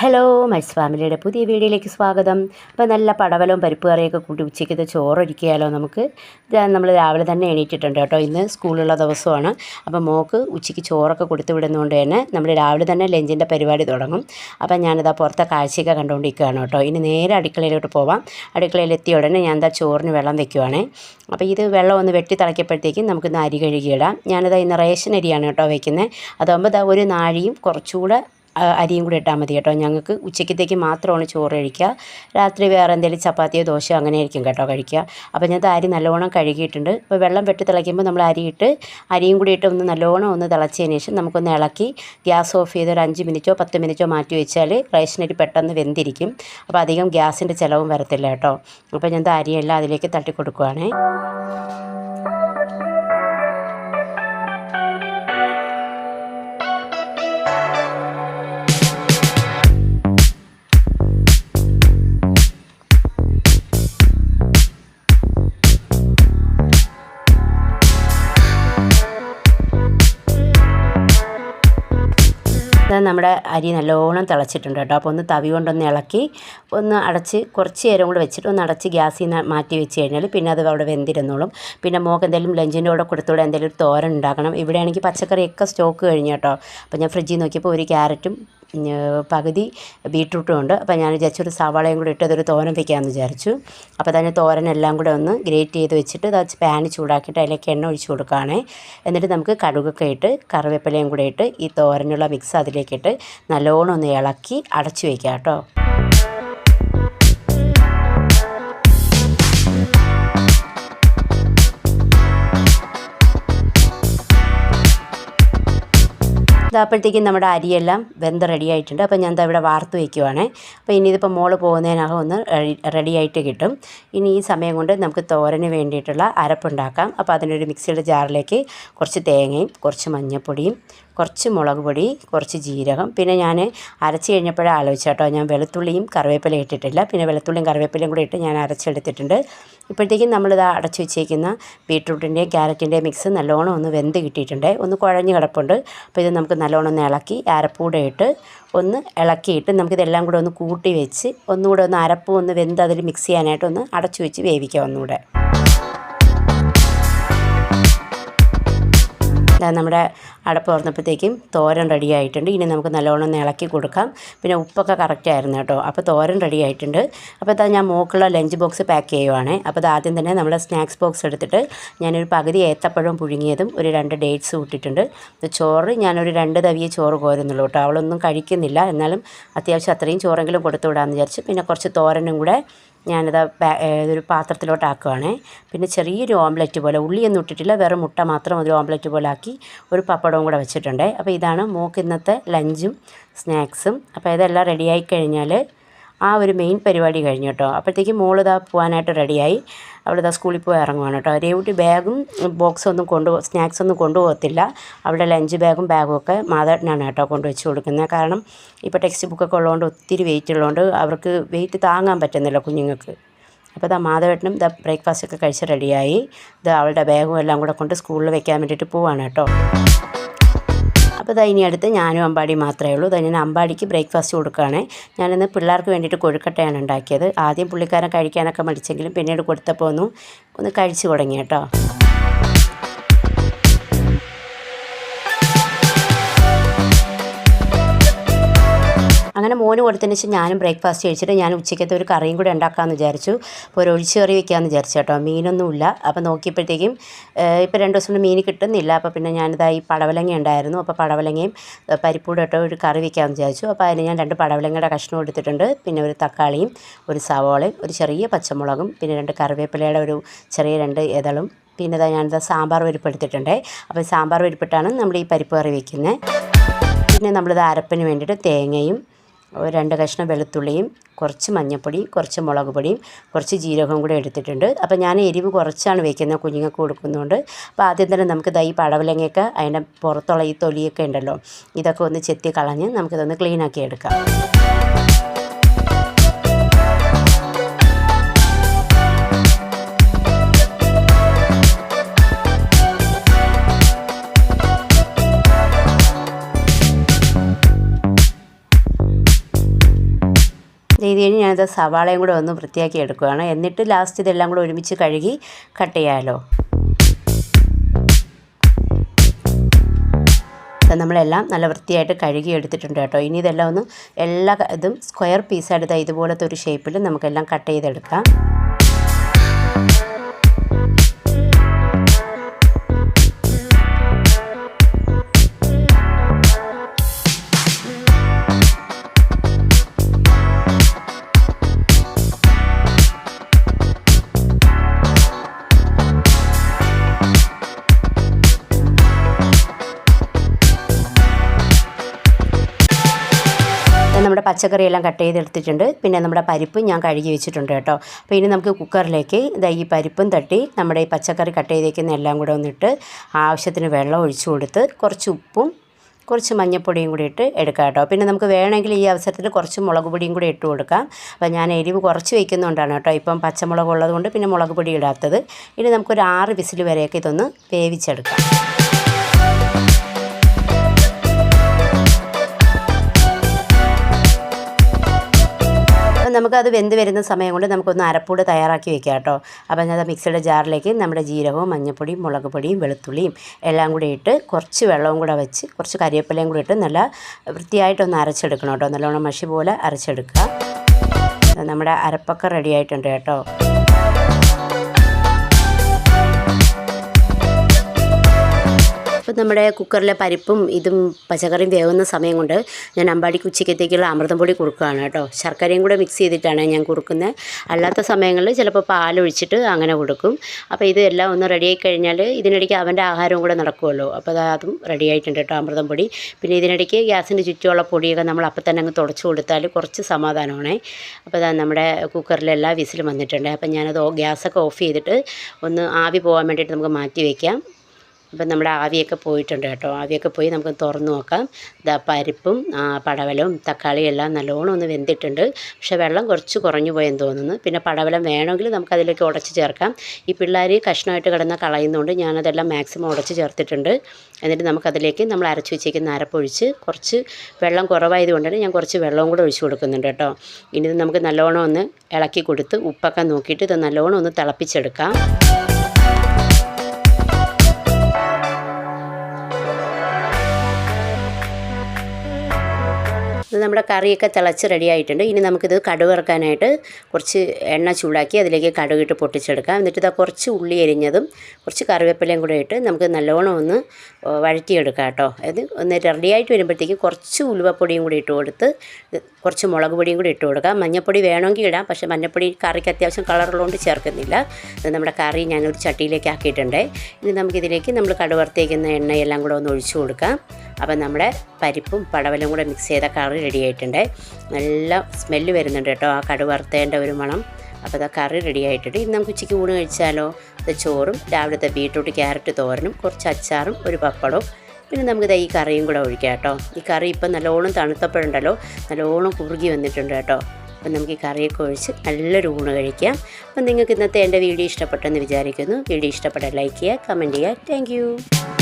Hello mice ഫാമിലിയുടെ പുതിയ വീഡിയോയിലേക്ക് സ്വാഗതം. അപ്പോൾ നല്ല പടവലവും പരിപ്പ് കറിയൊക്കെ കൂട്ടി ഉച്ചയ്ക്കത്തെ ചോറൊരുക്കിയാലോ നമുക്ക്? നമ്മൾ രാവിലെ തന്നെ എണീറ്റിട്ടുണ്ട് കേട്ടോ. ഇന്ന് സ്കൂളുള്ള ദിവസമാണ്. അപ്പോൾ മോക്ക് ഉച്ചയ്ക്ക് ചോറൊക്കെ കൊടുത്തു വിടുന്നതുകൊണ്ട് തന്നെ നമ്മൾ രാവിലെ തന്നെ ലഞ്ചിന്റെ പരിപാടി തുടങ്ങും. അപ്പോൾ ഞാനിതാ പുറത്തെ കാഴ്ചയൊക്കെ കണ്ടുകൊണ്ടിരിക്കുകയാണ് കേട്ടോ. ഇനി നേരെ അടുക്കളയിലോട്ട് പോവാം. അടുക്കളയിൽ എത്തിയ ഉടനെ ഞാൻ എന്താ ചോറിന് വെള്ളം വെക്കുവാണേ. അപ്പോൾ ഇത് വെള്ളം ഒന്ന് വെട്ടി തിളയ്ക്കപ്പോഴത്തേക്കും നമുക്കിന്ന് അരി കഴുകിയിടാം. ഞാനിതാ ഇന്ന് റേഷൻ അരിയാണ് കേട്ടോ വയ്ക്കുന്നത് അതാകുമ്പോൾ ഇതാ ഒരു നാഴിയും കുറച്ചുകൂടെ അരിയും കൂടി ഇട്ടാൽ മതി കേട്ടോ. ഞങ്ങൾക്ക് ഉച്ചയ്ക്കത്തേക്ക് മാത്രമാണ് ചോറ് കഴിക്കുക. രാത്രി വേറെ എന്തെങ്കിലും ചപ്പാത്തിയോ ദോശയോ അങ്ങനെ ആയിരിക്കും കേട്ടോ കഴിക്കുക. അപ്പോൾ ഞാൻ അരി നല്ലോണം കഴുകിയിട്ടുണ്ട്. ഇപ്പോൾ വെള്ളം വെട്ടി തിളയ്ക്കുമ്പോൾ നമ്മൾ അരിയിട്ട് അരിയും കൂടി ഇട്ട് ഒന്ന് നല്ലോണം ഒന്ന് തിളച്ചതിന് ശേഷം നമുക്കൊന്ന് ഇളക്കി ഗ്യാസ് ഓഫ് ചെയ്ത് ഒരു അഞ്ച് മിനിറ്റോ പത്ത് മിനിറ്റോ മാറ്റി വെച്ചാൽ റേഷൻ അരി പെട്ടെന്ന് വെന്തിരിക്കും. അപ്പോൾ അധികം ഗ്യാസിന്റെ ചിലവും വരത്തില്ല കേട്ടോ. അപ്പോൾ ഞാൻ അരിയെല്ലാം അതിലേക്ക് തട്ടി കൊടുക്കുവാണേ നമ്മുടെ അരി നല്ലോണം തിളച്ചിട്ടുണ്ട് കേട്ടോ. അപ്പോൾ ഒന്ന് തവി കൊണ്ടൊന്ന് ഇളക്കി ഒന്ന് അടച്ച് കുറച്ച് നേരം കൂടെ വെച്ചിട്ട് ഒന്ന് അടച്ച് ഗ്യാസിൽ നിന്ന് മാറ്റി വെച്ച് കഴിഞ്ഞാൽ പിന്നെ അത് അവിടെ വെന്തിരുന്നോളും. പിന്നെ മോക്ക് എന്തെങ്കിലും ലഞ്ചിന്റെ കൂടെ കൊടുത്തുകൂടെ എന്തെങ്കിലും തോരൻ ഉണ്ടാക്കണം. ഇവിടെയാണെങ്കിൽ പച്ചക്കറിയൊക്കെ സ്റ്റോക്ക് കഴിഞ്ഞു കേട്ടോ. അപ്പോൾ ഞാൻ ഫ്രിഡ്ജിൽ നോക്കിയപ്പോൾ ഒരു ക്യാരറ്റും പകുതി ബീട്രൂട്ടും ഉണ്ട്. അപ്പോൾ ഞാൻ ഒരു സവാളയും കൂടി ഇട്ട് അതൊരു തോരൻ വെക്കാമെന്ന് വിചാരിച്ചു. അപ്പോൾ തന്നെ തോരനെല്ലാം കൂടെ ഒന്ന് ഗ്രേറ്റ് ചെയ്ത് വെച്ചിട്ട് അത് പാൻ ചൂടാക്കിയിട്ട് അതിലേക്ക് എണ്ണ ഒഴിച്ച് കൊടുക്കുകയാണേ. എന്നിട്ട് നമുക്ക് കടുകൊക്കെ ഇട്ട് കറിവേപ്പിലയും കൂടെ ഇട്ട് ഈ തോരനുള്ള മിക്സ് അതിലേക്കിട്ട് നല്ലോണം ഒന്ന് ഇളക്കി അടച്ചു വയ്ക്കാം കേട്ടോ. ഇതാകുമ്പോഴത്തേക്കും നമ്മുടെ അരിയെല്ലാം വെന്ത് റെഡി ആയിട്ടുണ്ട് അപ്പോൾ ഞാൻ ഇവിടെ വാർത്ത് വയ്ക്കുവാണേ. അപ്പോൾ ഇനി ഇതിപ്പോൾ മോൾ പോകുന്നതിനകം ഒന്ന് റെഡി ആയിട്ട് കിട്ടും. ഇനി ഈ സമയം കൊണ്ട് നമുക്ക് തോരന് വേണ്ടിയിട്ടുള്ള അരപ്പുണ്ടാക്കാം. അപ്പോൾ അതിനൊരു മിക്സിയുടെ ജാറിലേക്ക് കുറച്ച് തേങ്ങയും കുറച്ച് മഞ്ഞൾപ്പൊടിയും കുറച്ച് മുളക് പൊടി കുറച്ച് ജീരകം. പിന്നെ ഞാൻ അരച്ച് കഴിഞ്ഞപ്പോഴേ ആലോചിച്ചാട്ടോ. ഞാൻ വെളുത്തുള്ളിയും കറിവേപ്പിലയും ഇട്ടിട്ടില്ല. പിന്നെ വെളുത്തുള്ളിയും കറിവേപ്പിലയും കൂടി ഇട്ട് ഞാൻ അരച്ചെടുത്തിട്ടുണ്ട്. ഇപ്പോഴത്തേക്കും നമ്മളിത് അടച്ചു വെച്ചേക്കുന്ന ബീട്രൂട്ടിന്റെയും ക്യാരറ്റിന്റെയും മിക്സ് നല്ലോണം ഒന്ന് വെന്ത് കിട്ടിയിട്ടുണ്ട്. ഒന്ന് കുഴഞ്ഞ് കിടപ്പുണ്ട്. അപ്പോൾ ഇത് നമുക്ക് നല്ലോണം ഒന്ന് ഇളക്കി അരപ്പൂടെ ഇട്ട് ഒന്ന് ഇളക്കിയിട്ട് നമുക്കിതെല്ലാം കൂടെ ഒന്ന് കൂട്ടി വെച്ച് ഒന്നുകൂടെ ഒന്ന് അരപ്പ് ഒന്ന് വെന്ത് അതിൽ മിക്സ് ചെയ്യാനായിട്ട് ഒന്ന് അടച്ചു വെച്ച് വേവിക്കാം ഒന്നുകൂടെ. നമ്മുടെ അടപ്പ് തുറന്നപ്പോഴത്തേക്കും തോരൻ റെഡി ആയിട്ടുണ്ട്. ഇനി നമുക്ക് നല്ലോണം ഇളക്കി കൊടുക്കാം. പിന്നെ ഉപ്പൊക്കെ കറക്റ്റ് ആയിരുന്നു കേട്ടോ. അപ്പോൾ തോരൻ റെഡി ആയിട്ടുണ്ട്. അപ്പോൾ ഇതാ ഞാൻ മോക്കുള്ള ലഞ്ച് ബോക്സ് പാക്ക് ചെയ്യുവാണ്. അപ്പോൾ ഇത് ആദ്യം തന്നെ നമ്മുടെ സ്നാക്സ് ബോക്സ് എടുത്തിട്ട് ഞാനൊരു പകുതി ഏത്തപ്പഴം പുഴുങ്ങിയതും ഒരു രണ്ട് ഡേറ്റ്സ് ഇട്ടിട്ടുണ്ട്. ചോറ് ഞാനൊരു രണ്ട് തവിയെ ചോറ് കോരുന്നുള്ളൂ കേട്ടോ. അവളൊന്നും കഴിക്കുന്നില്ല. എന്നാലും അത്യാവശ്യം അത്രയും ചോറെങ്കിലും കൊടുത്തു വിടാമെന്ന് വിചാരിച്ചു പിന്നെ കുറച്ച് തോരനും കൂടെ ഞാനിത് ഇതൊരു പാത്രത്തിലോട്ട് ആക്കുവാണേ പിന്നെ ചെറിയൊരു ഓംലെറ്റ് പോലെ ഉള്ളിയൊന്നും ഇട്ടിട്ടില്ല വെറും മുട്ട മാത്രം ഒരു ഓംലെറ്റ് പോലെ ആക്കി ഒരു പപ്പടവും കൂടെ വെച്ചിട്ടുണ്ട്. അപ്പോൾ ഇതാണ് മോക്ക് ഇന്നത്തെ ലഞ്ചും സ്നാക്സും. അപ്പോൾ ഇതെല്ലാം റെഡിയായി കഴിഞ്ഞാൽ ആ ഒരു മെയിൻ പരിപാടി കഴിഞ്ഞു കേട്ടോ അപ്പോഴത്തേക്കും മോളിതാ പോകാനായിട്ട് റെഡിയായി അവളിതാ സ്കൂളിൽ പോയി ഇറങ്ങുവാണ് കേട്ടോ രേവുട്ടി ബാഗും ബോക്സും ഒന്നും കൊണ്ടു സ്നാക്സ് ഒന്നും കൊണ്ടുപോകത്തില്ല അവിടെ ലഞ്ച് ബാഗും ബാഗും ഒക്കെ മാതാട്ടിനാണ് കേട്ടോ കൊണ്ടുവച്ച് കൊടുക്കുന്നത്. കാരണം ഇപ്പോൾ ടെക്സ്റ്റ് ബുക്കൊക്കെ ഉള്ളതുകൊണ്ട് ഒത്തിരി വെയിറ്റ് ഉള്ളതുകൊണ്ട് അവർക്ക് വെയിറ്റ് താങ്ങാൻ പറ്റുന്നില്ല കുഞ്ഞുങ്ങൾക്ക്. അപ്പോൾ ഇതാ മാധവേട്ടനും ഇതാ ബ്രേക്ക്ഫാസ്റ്റ് ഒക്കെ കഴിച്ച് റെഡിയായി ഇത് അവളുടെ ബാഗും എല്ലാം കൂടെ കൊണ്ട് സ്കൂളിൽ വെക്കാൻ വേണ്ടിയിട്ട് പോവാണ് കേട്ടോ. അപ്പോൾ ഇതാ ഇനി അടുത്ത് ഞാനും അമ്പാടി മാത്രമേ ഉള്ളൂ. ഇതാ ഞാൻ അമ്പാടിക്ക് ബ്രേക്ക്ഫാസ്റ്റ് കൊടുക്കുകയാണ്. ഞാനിന്ന് പിള്ളേർക്ക് വേണ്ടിയിട്ട് കൊഴുക്കട്ടയാണ് ഉണ്ടാക്കിയത്. ആദ്യം പുള്ളിക്കാരൻ കഴിക്കാനൊക്കെ മടിച്ചെങ്കിലും പിന്നീട് കൊടുത്തപ്പോൾ ഒന്ന് ഒന്ന് കഴിച്ചു തുടങ്ങി കേട്ടോ. അങ്ങനെ മോന് കൊടുത്തതിന് ശേഷം ഞാനും ബ്രേക്ക്ഫാസ്റ്റ് കഴിച്ചിട്ട് ഞാൻ ഉച്ചയ്ക്കത്തെ ഒരു കറിയും കൂടെ ഉണ്ടാക്കാമെന്ന് വിചാരിച്ചു. അപ്പോൾ ഒരു ഒഴിച്ച് കറി വെക്കാമെന്ന് വിചാരിച്ചു കേട്ടോ. മീനൊന്നുമില്ല. അപ്പോൾ നോക്കിയപ്പോഴത്തേക്കും ഇപ്പോൾ രണ്ട് ദിവസം കൊണ്ട് മീൻ കിട്ടുന്നില്ല. അപ്പോൾ പിന്നെ ഞാനിതാ ഈ പടവലങ്ങ ഉണ്ടായിരുന്നു. അപ്പോൾ പടവലങ്ങയും പരിപ്പൂടെ ഇട്ട് ഒരു കറി വെക്കാമെന്ന് വിചാരിച്ചു. അപ്പോൾ അതിന് ഞാൻ രണ്ട് പടവലങ്ങയുടെ കഷ്ണം എടുത്തിട്ടുണ്ട്. പിന്നെ ഒരു തക്കാളിയും ഒരു സവോളയും ഒരു ചെറിയ പച്ചമുളകും പിന്നെ രണ്ട് കറിവേപ്പിലയുടെ ഒരു ചെറിയ രണ്ട് ഇതളും. പിന്നെ ഇതാ ഞാനിതാ സാമ്പാർ പരിപ്പ് എടുത്തിട്ടുണ്ട്. അപ്പോൾ സാമ്പാർ പരിപ്പിട്ടാണ് നമ്മൾ ഈ പരിപ്പ് കറി വെക്കുന്നത്. പിന്നെ നമ്മളിത് അരപ്പിന് വേണ്ടിയിട്ട് തേങ്ങയും ഒരു രണ്ട് കഷ്ണം വെളുത്തുള്ളിയും കുറച്ച് മഞ്ഞൾപ്പൊടി കുറച്ച് മുളക് പൊടിയും കുറച്ച് ജീരകവും കൂടെ എടുത്തിട്ടുണ്ട്. അപ്പോൾ ഞാൻ എരിവ് കുറച്ചാണ് വയ്ക്കുന്നത് കുഞ്ഞുങ്ങൾക്ക് കൊടുക്കുന്നതുകൊണ്ട് അപ്പോൾ ആദ്യം തന്നെ നമുക്ക് ദൈ പടവലങ്ങയൊക്കെ അതിന്റെ പുറത്തുള്ള ഈ തൊലിയൊക്കെ ഉണ്ടല്ലോ ഇതൊക്കെ ഒന്ന് ചെത്തി കളഞ്ഞ് നമുക്കിതൊന്ന് ക്ലീനാക്കി എടുക്കാം. ചെയ്ത് കഴിഞ്ഞ് ഞാനത് സവാളയും കൂടെ ഒന്ന് വൃത്തിയാക്കി എടുക്കുകയാണ്. എന്നിട്ട് ലാസ്റ്റ് ഇതെല്ലാം കൂടെ ഒരുമിച്ച് കഴുകി കട്ട് ചെയ്യാമല്ലോ നമ്മളെല്ലാം നല്ല വൃത്തിയായിട്ട് കഴുകി എടുത്തിട്ടുണ്ട് കേട്ടോ. ഇനി ഇതെല്ലാം ഒന്ന് എല്ലാ ഇതും സ്ക്വയർ പീസായിട്ട് ഇതുപോലത്തെ ഒരു ഷേപ്പിൽ നമുക്കെല്ലാം കട്ട് ചെയ്തെടുക്കാം. നമ്മുടെ പച്ചക്കറിയെല്ലാം കട്ട് ചെയ്തെടുത്തിട്ടുണ്ട് പിന്നെ നമ്മുടെ പരിപ്പ് ഞാൻ കഴുകി വെച്ചിട്ടുണ്ട് കേട്ടോ. അപ്പോൾ ഇനി നമുക്ക് കുക്കറിലേക്ക് ഇതാ ഈ പരിപ്പും തട്ടി നമ്മുടെ ഈ പച്ചക്കറി കട്ട് ചെയ്തേക്കുന്ന എല്ലാം കൂടെ ഒന്നിട്ട് ആവശ്യത്തിന് വെള്ളം ഒഴിച്ചു കൊടുത്ത് കുറച്ച് ഉപ്പും കുറച്ച് മഞ്ഞൾപ്പൊടിയും കൂടി ഇട്ട് എടുക്കാം കേട്ടോ. പിന്നെ നമുക്ക് വേണമെങ്കിൽ ഈ അവസരത്തിൽ കുറച്ച് മുളക് പൊടിയും കൂടി ഇട്ട് കൊടുക്കാം. അപ്പോൾ ഞാൻ എരിവ് കുറച്ച് വയ്ക്കുന്നതുകൊണ്ടാണ് കേട്ടോ ഇപ്പം പച്ചമുളക് ഉള്ളതുകൊണ്ട് പിന്നെ മുളക് പൊടി ഇടാത്തത്. ഇനി നമുക്കൊരു ആറ് വിസിൽ വരെയൊക്കെ ഇതൊന്ന് വേവിച്ചെടുക്കാം. നമുക്കത് വെന്ത് വരുന്ന സമയം കൊണ്ട് നമുക്കൊന്ന് അരപ്പൂട് തയ്യാറാക്കി വെക്കാം കേട്ടോ. അപ്പോൾ ഞാൻ മിക്സിയുടെ ജാറിലേക്ക് നമ്മുടെ ജീരകവും മഞ്ഞൾപ്പൊടിയും മുളക് പൊടിയും വെളുത്തുള്ളിയും എല്ലാം കൂടി ഇട്ട് കുറച്ച് വെള്ളവും കൂടെ വെച്ച് കുറച്ച് കരിവേപ്പിലയും കൂടി ഇട്ട് നല്ല വൃത്തിയായിട്ടൊന്ന് അരച്ചെടുക്കണം കേട്ടോ. നല്ലോണം മഷി പോലെ അരച്ചെടുക്കുക. നമ്മുടെ അരപ്പൊക്കെ റെഡി ആയിട്ടുണ്ട് കേട്ടോ. നമ്മുടെ കുക്കറിലെ പരിപ്പും ഇതും പച്ചക്കറിയും വേവുന്ന സമയം കൊണ്ട് ഞാൻ അമ്പാടിക്ക് ഉച്ചക്കത്തേക്കുള്ള അമൃതം പൊടി കൊടുക്കുകയാണ് കേട്ടോ. ശർക്കരയും കൂടെ മിക്സ് ചെയ്തിട്ടാണ് ഞാൻ കൊടുക്കുന്നത്. അല്ലാത്ത സമയങ്ങളിൽ ചിലപ്പോൾ പാലൊഴിച്ചിട്ട് അങ്ങനെ കൊടുക്കും. അപ്പോൾ ഇതെല്ലാം ഒന്ന് റെഡിയായി കഴിഞ്ഞാൽ ഇതിനിടയ്ക്ക് അവന്റെ ആഹാരവും കൂടെ നടക്കുമല്ലോ. അപ്പോൾ അത് അതും റെഡി ആയിട്ടുണ്ട് കേട്ടോ അമൃതം പൊടി. പിന്നെ ഇതിനിടയ്ക്ക് ഗ്യാസിന്റെ ചുറ്റുമുള്ള പൊടിയൊക്കെ നമ്മൾ അപ്പം തന്നെ അങ്ങ് തുടച്ചു കൊടുത്താൽ കുറച്ച് സമാധാനമാണേ. അപ്പോൾ അതാ നമ്മുടെ കുക്കറിലെല്ലാം വിസിലും വന്നിട്ടുണ്ട്. അപ്പം ഞാനത് ഗ്യാസൊക്കെ ഓഫ് ചെയ്തിട്ട് ഒന്ന് ആവി പോകാൻ വേണ്ടിയിട്ട് നമുക്ക് മാറ്റി വയ്ക്കാം അപ്പം നമ്മുടെ ആവിയൊക്കെ പോയിട്ടുണ്ട് കേട്ടോ. ആവിയൊക്കെ പോയി നമുക്ക് തുറന്ന് നോക്കാം. ഇതാ പരിപ്പും പടവലവും തക്കാളിയും എല്ലാം നല്ലോണം ഒന്ന് വെന്തിട്ടുണ്ട്. പക്ഷേ വെള്ളം കുറച്ച് കുറഞ്ഞു പോയെന്ന് തോന്നുന്നു. പിന്നെ പടവലം വേണമെങ്കിൽ നമുക്ക് അതിലേക്ക് ഉടച്ച് ചേർക്കാം. ഈ പിള്ളേർ കഷ്ണമായിട്ട് കിടന്ന കളയുന്നതുകൊണ്ട് ഞാനതെല്ലാം മാക്സിമം ഉടച്ച് ചേർത്തിട്ടുണ്ട്. എന്നിട്ട് നമുക്കതിലേക്ക് നമ്മൾ അരച്ച് വെച്ചേക്കുന്ന അരപ്പൊഴിച്ച് കുറച്ച് വെള്ളം കുറവായതുകൊണ്ട് ഞാൻ കുറച്ച് വെള്ളവും കൂടെ ഒഴിച്ച് കൊടുക്കുന്നുണ്ട് കേട്ടോ. ഇനി നമുക്ക് നല്ലോണം ഒന്ന് ഇളക്കി കൊടുത്ത് ഉപ്പൊക്കെ നോക്കിയിട്ട് ഇത് നല്ലോണം ഒന്ന് തിളപ്പിച്ചെടുക്കാം. നമ്മുടെ കറിയൊക്കെ തിളച്ച് റെഡി ആയിട്ടുണ്ട്. ഇനി നമുക്കിത് കടുക് ഇറക്കാനായിട്ട് കുറച്ച് എണ്ണ ചൂടാക്കി അതിലേക്ക് കടുകിട്ട് പൊട്ടിച്ചെടുക്കാം. എന്നിട്ട് ഇതാ കുറച്ച് ഉള്ളി എരിഞ്ഞതും കുറച്ച് കറിവേപ്പിലയും കൂടെ ഇട്ട് നമുക്ക് നല്ലോണം ഒന്ന് വഴറ്റിയെടുക്കാം കേട്ടോ. അത് ഒന്ന് റെഡിയായിട്ട് വരുമ്പോഴത്തേക്ക് കുറച്ച് ഉലുവപ്പൊടിയും കൂടി ഇട്ട് കൊടുത്ത് കുറച്ച് മുളക് പൊടിയും കൂടി ഇട്ട് കൊടുക്കാം. മഞ്ഞൾപ്പൊടി വേണമെങ്കിൽ ഇടാം. പക്ഷേ മഞ്ഞൾപ്പൊടി കറിക്ക് അത്യാവശ്യം കളറുള്ളതുകൊണ്ട് ചേർക്കുന്നില്ല. അത് നമ്മുടെ കറി ഞാനൊരു ചട്ടിയിലേക്ക് ആക്കിയിട്ടുണ്ട്. ഇനി നമുക്കിതിലേക്ക് നമ്മൾ കടുവർത്തേക്കുന്ന എണ്ണയെല്ലാം കൂടെ ഒന്ന് ഒഴിച്ചു കൊടുക്കാം. അപ്പം നമ്മുടെ പരിപ്പും പടവലും കൂടെ മിക്സ് ചെയ്ത കറി റെഡി ആയിട്ടുണ്ട്. നല്ല സ്മെല്ല് വരുന്നുണ്ട് കേട്ടോ ആ കടു വറുത്തേന്റെ ഒരു മണം. അപ്പോൾ അത് കറി റെഡി ആയിട്ടുണ്ട്. ഇന്ന് നമുക്ക് ഉച്ചയ്ക്ക് ഊണ് കഴിച്ചാലോ? ചോറും രാവിലത്തെ ബീട്രൂട്ട് ക്യാരറ്റ് തോരനും കുറച്ച് അച്ചാറും ഒരു പപ്പടവും. പിന്നെ നമുക്ക് ഈ കറിയും കൂടെ ഒഴിക്കാം കേട്ടോ. ഈ കറി ഇപ്പം നല്ലോണം തണുത്തപ്പോഴുണ്ടല്ലോ നല്ലോണം കുറുകി വന്നിട്ടുണ്ട് കേട്ടോ. അപ്പം നമുക്ക് ഈ കറിയൊക്കെ ഒഴിച്ച് നല്ലൊരു ഊണ് കഴിക്കാം. അപ്പം നിങ്ങൾക്ക് ഇന്നത്തെ എന്റെ വീഡിയോ ഇഷ്ടപ്പെട്ടെന്ന് വിചാരിക്കുന്നു. വീഡിയോ ഇഷ്ടപ്പെട്ട ലൈക്ക് ചെയ്യുക കമന്റ് ചെയ്യുക. താങ്ക്